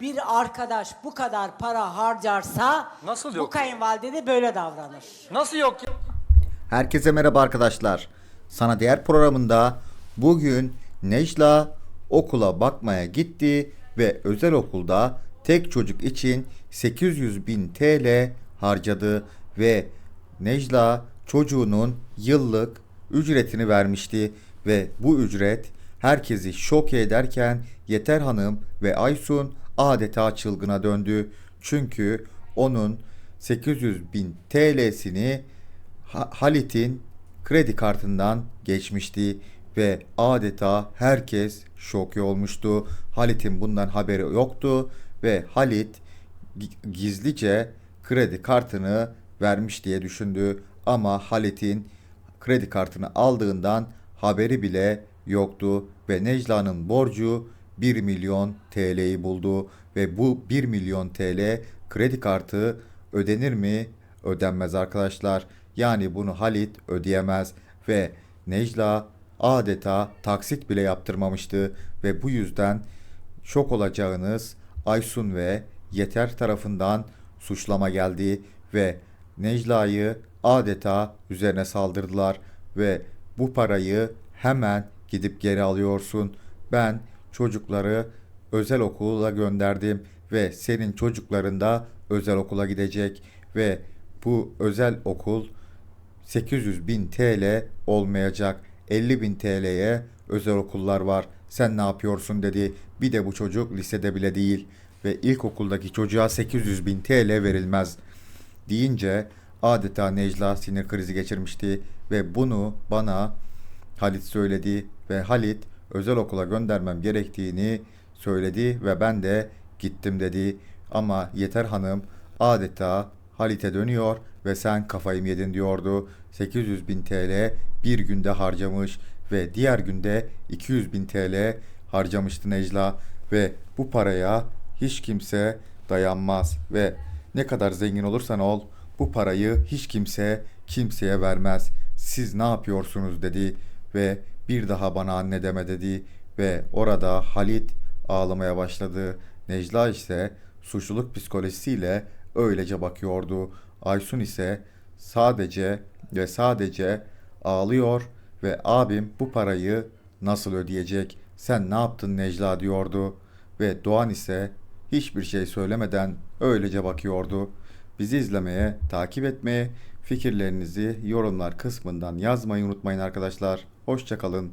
bir arkadaş bu kadar para harcarsa Nasıl bu yok? kayınvalide de böyle davranır. Nasıl yok ya? Herkese merhaba arkadaşlar. Sana Değer programında bugün Necla okula bakmaya gitti ve özel okulda tek çocuk için 800 bin TL harcadı ve Necla çocuğunun yıllık ücretini vermişti ve bu ücret herkesi şok ederken Yeter Hanım ve Aysun adeta çılgına döndü. Çünkü onun 800 bin TL'sini Ha- Halit'in kredi kartından geçmişti ve adeta herkes şok olmuştu. Halit'in bundan haberi yoktu ve Halit gi- gizlice kredi kartını vermiş diye düşündü ama Halit'in kredi kartını aldığından haberi bile yoktu ve Necla'nın borcu 1 milyon TL'yi buldu ve bu 1 milyon TL kredi kartı ödenir mi? Ödenmez arkadaşlar. Yani bunu Halit ödeyemez ve Necla adeta taksit bile yaptırmamıştı ve bu yüzden şok olacağınız Aysun ve Yeter tarafından suçlama geldi ve Necla'yı adeta üzerine saldırdılar ve bu parayı hemen gidip geri alıyorsun. Ben çocukları özel okula gönderdim ve senin çocukların da özel okula gidecek ve bu özel okul 800 bin TL olmayacak. 50 bin TL'ye özel okullar var. Sen ne yapıyorsun dedi. Bir de bu çocuk lisede bile değil. Ve ilkokuldaki çocuğa 800 bin TL verilmez. Deyince adeta Necla sinir krizi geçirmişti. Ve bunu bana Halit söyledi. Ve Halit özel okula göndermem gerektiğini söyledi. Ve ben de gittim dedi. Ama Yeter Hanım adeta Halit'e dönüyor ve sen kafayı mı yedin diyordu. 800 bin TL bir günde harcamış ve diğer günde 200 bin TL harcamıştı Necla ve bu paraya hiç kimse dayanmaz ve ne kadar zengin olursan ol bu parayı hiç kimse kimseye vermez. Siz ne yapıyorsunuz dedi ve bir daha bana anne deme dedi ve orada Halit ağlamaya başladı. Necla ise suçluluk psikolojisiyle öylece bakıyordu. Aysun ise sadece ve sadece ağlıyor ve abim bu parayı nasıl ödeyecek? Sen ne yaptın Necla diyordu ve Doğan ise hiçbir şey söylemeden öylece bakıyordu. Bizi izlemeye, takip etmeye, fikirlerinizi yorumlar kısmından yazmayı unutmayın arkadaşlar. Hoşçakalın.